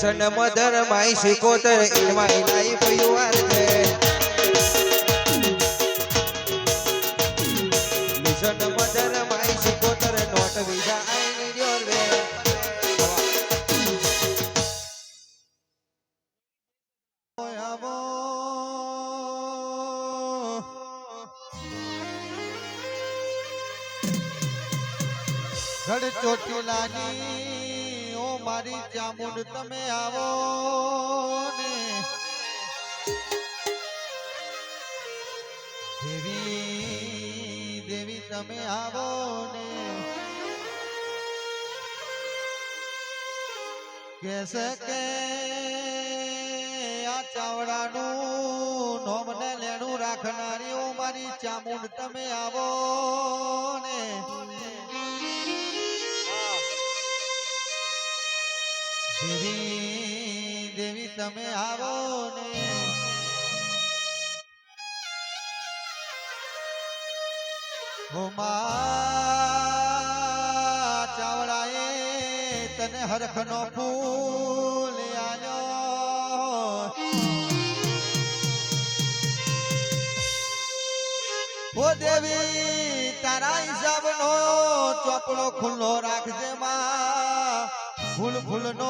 Kishan mother Mai Sikotar એમાં ઇનાઈ પરિવાર છે. કિશન મધર માઈ શિકોતર નોટ વિઝા આઈ યોર વે આવો ચોટીલાની મારી ચામુંડ તમે આવો ને. દેવી દેવી તમે આવો ને. કેસે કે આ ચાવડાનું નોમને લેણું રાખનારી ઓ મારી ચામુંડ તમે આવો ને. તમે આવો ને. ચાવડાએ તને હરખનો ફૂલ ઓ દેવી, તારા હિસાબનો ચોપડો ખુલ્લો રાખજે માં. ફૂલ ફૂલનો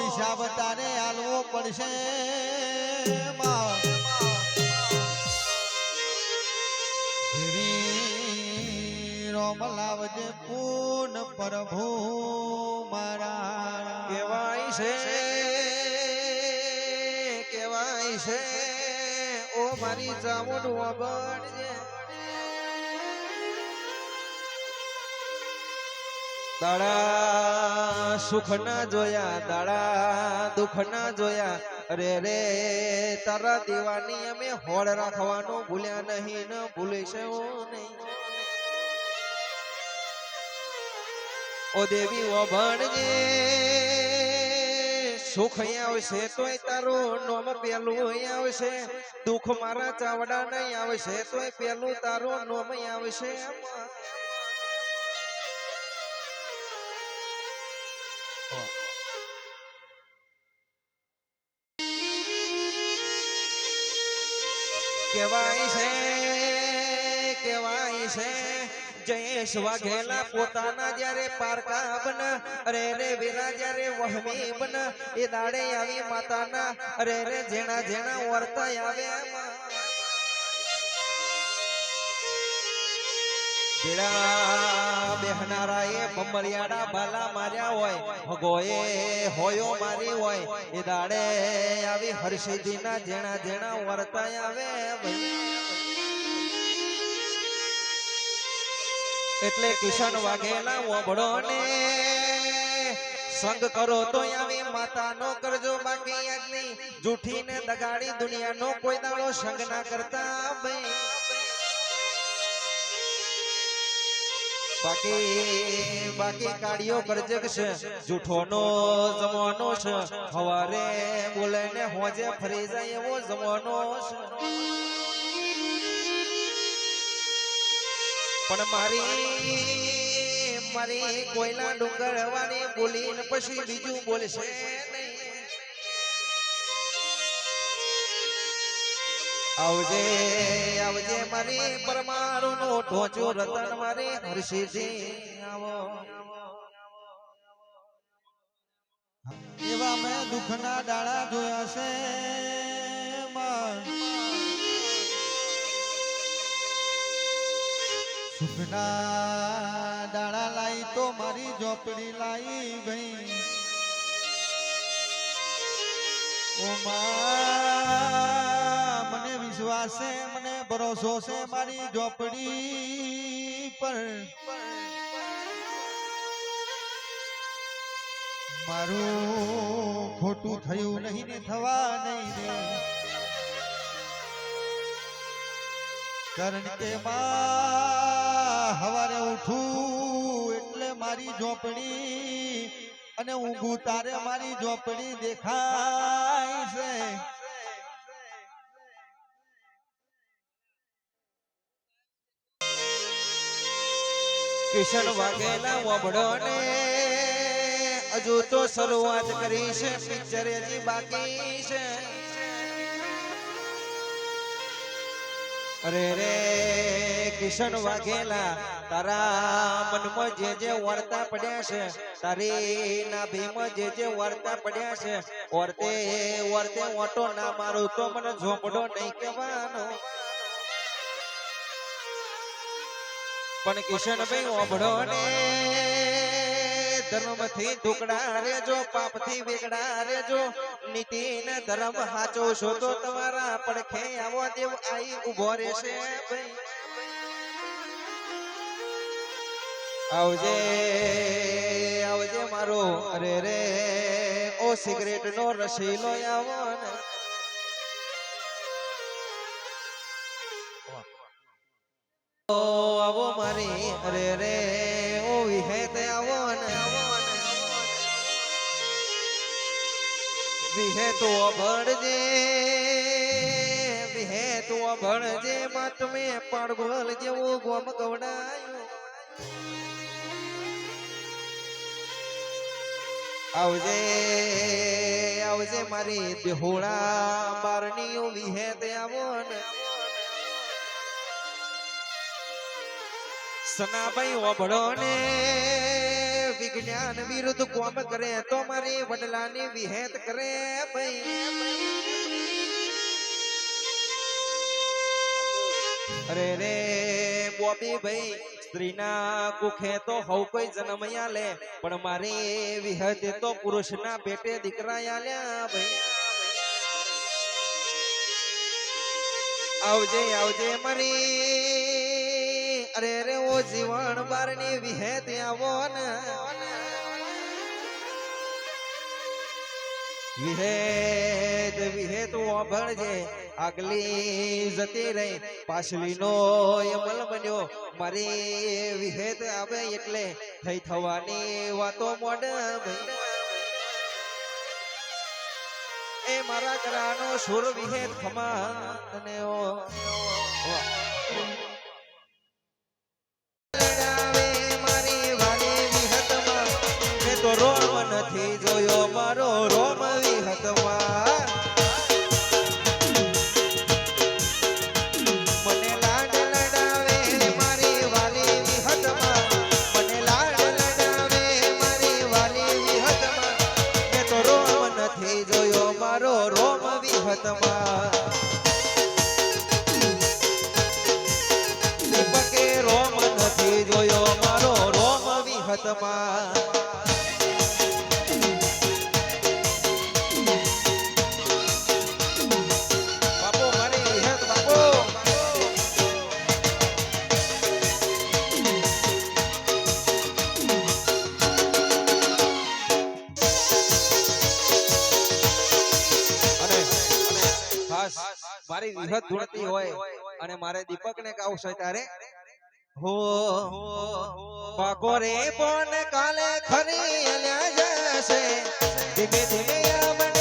હિસાબ તારે આલવો પડશે રોમ લાવજે પૂન પ્રભુ મારા. કેવાય છે કેવાય છે, ઓ મારી ચામુંડ વગડજે દાડા સુખ ના જોયા, દાડા દુખ ના જોયા. અરે રે, તારા દીવાની અમે હોળ રાખવાનું ભૂલ્યા નહીં, ન ભૂલીશું નહીં. ઓ દેવી, ઓ ભણજે, સુખ આવશે, તોય તારું નોમ પેલું આવશે. દુઃખ મારા ચાવડા નહીં આવશે, તોય પેલું તારું નોમ આવશે. કેવાય છે કેવાય છે. જયેશ વાઘેલા પોતાના જ્યારે પારકા બન, અરે રે વેલા જ્યારે વહમી બન, એ દાડે આવી માતાના, અરે રે જેણા જેણા વર્તા આવ્યા જેડા બેહનારા એ બમરિયાડા બાલા માર્યા હોય. ભગોએ હોયો મારી હોય. એ દાડે આવી હર્ષિદીના જેણા જેણા વર્તા આવે એટલે કિશન વાઘેલા ઓભળો ને સંગ કરો તો આવી માતા નો કરજો બાકી આજની જૂઠી ને દગાડી દુનિયા નો કોઈ દાડો સંગ ના કરતા ભાઈ બાકી બાકી કાઢિયો કરજે છે જૂઠો નો જમવાનો છે. હવારે બોલે ને હોજે ફરી જાય એવો જમવાનો છે. પણ મારી મારી કોઈના ડુંગર વાળી બોલીને પછી બીજું બોલશે નહીં. આવજે આવજે મારી પરમાણુ નો ઢોચો રતન મારી હર્ષિજી આવો. એવા મેં દુઃખના ડાળા જોયા છે. સુખના ડાળા લાઈ તો મારી ઝોપડી લાઈ ભાઈ ઓ માં, છે, મને ભરોસો છે મારી ઝોપડી પર. મારું ખોટું થયું નહીં ને થવા નહીં દે. કારણ કે હવારે ઉઠું એટલે મારી ઝોપડી અને ઊંઘું તારે મારી ઝોપડી દેખાય છે. કિશન વાઘેલા વબડો ને હજુ તો શરૂઆત કરી પિક્ચર હજી બાકી છે. અરે રે કિશન વાઘેલા, તારા મનમાં જે જે વાર્તા પડ્યા છે, તારી નાભીમાં જે જે વાર્તા પડ્યા છે, વર્તે વર્તે ઓટો ના મારું તો મને ઝોપડો નહીં કહેવાનો. પણ કિશનભાઈ ઓભળો ને ધર્મથી ટુકડા રેજો, પાપથી વેગડા રેજો. નીતિ ને ધર્મ હાચો છો તો તમારા પડખે આવો દેવ, આઈ ઊભો રહેશે આવજે આવજે મારો અરે રે, ઓ સિગરેટ નો રસીલો આવો ને આવો મારી અરે રે ઓ વિહેત આવો ને વિહેતો ભણજે વિહેતો ભણજે માં તમે પાડગોલ જેવું ગોમ ગવડાયું આવજે આવજે મારી દેહોળા બારણીઓ વિહેત આવો ને સનાભાઈ ઓભળો ને વિજ્ઞાન વિરુદ્ધ કોમ કરે તો મારી વડલાની વિહેત કરે ભાઈ અરે રે બોબી ભાઈ સ્ત્રીના કુખે તો હવ કોઈ જન્મયા લે પણ મારી વિહતે તો પુરુષના પેટે દીકરા આલ્યા ભાઈ આવજે આવજે મારી અરે રે, ઓ જીવન બારની વિહેત આવો ને વિહેદ વિહેત ઓભળજે આગલી જતી રહી. પાછલીનો અમલ બન્યો, મારી વિહેદ આવે એટલે થઈ થવાની વાતો મોડ એ મારા ઘરાનો સુર વિહેદ ખમા અને ઓ મારી વિહત ધૂળતી હોય અને મારે દીપક ને ગાવું છે ત્યારે હો પકોરે પણ કાલે ખરી જશે. ધીમે ધીમે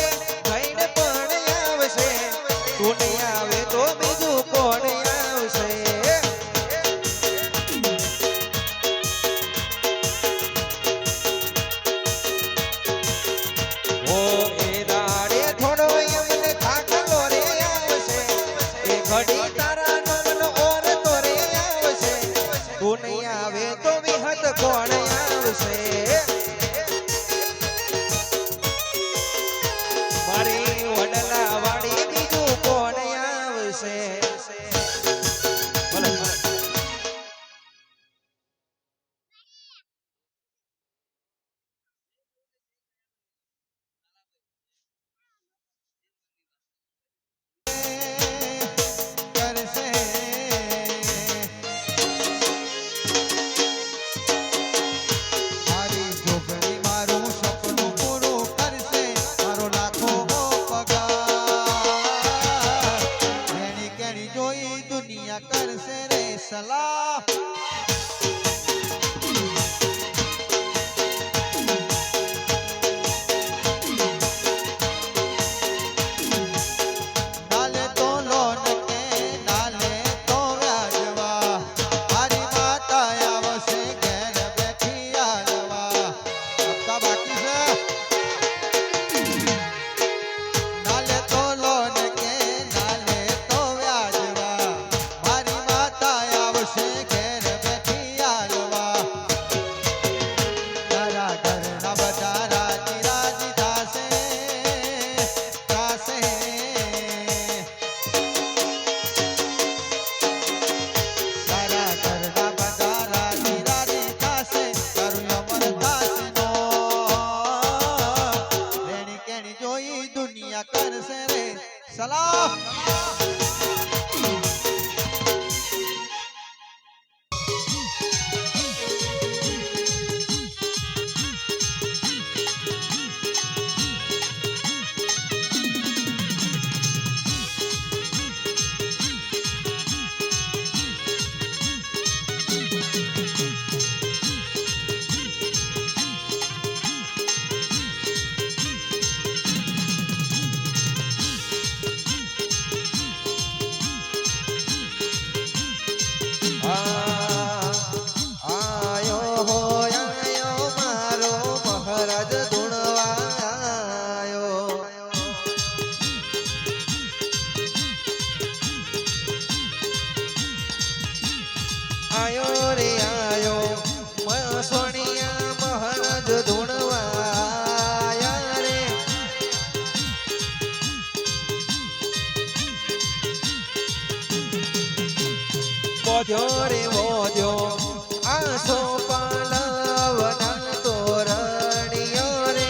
વધ્યો રે વધ્યો. આસો પાલવના તોરણિયો રે.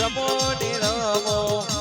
રમો ને રમો.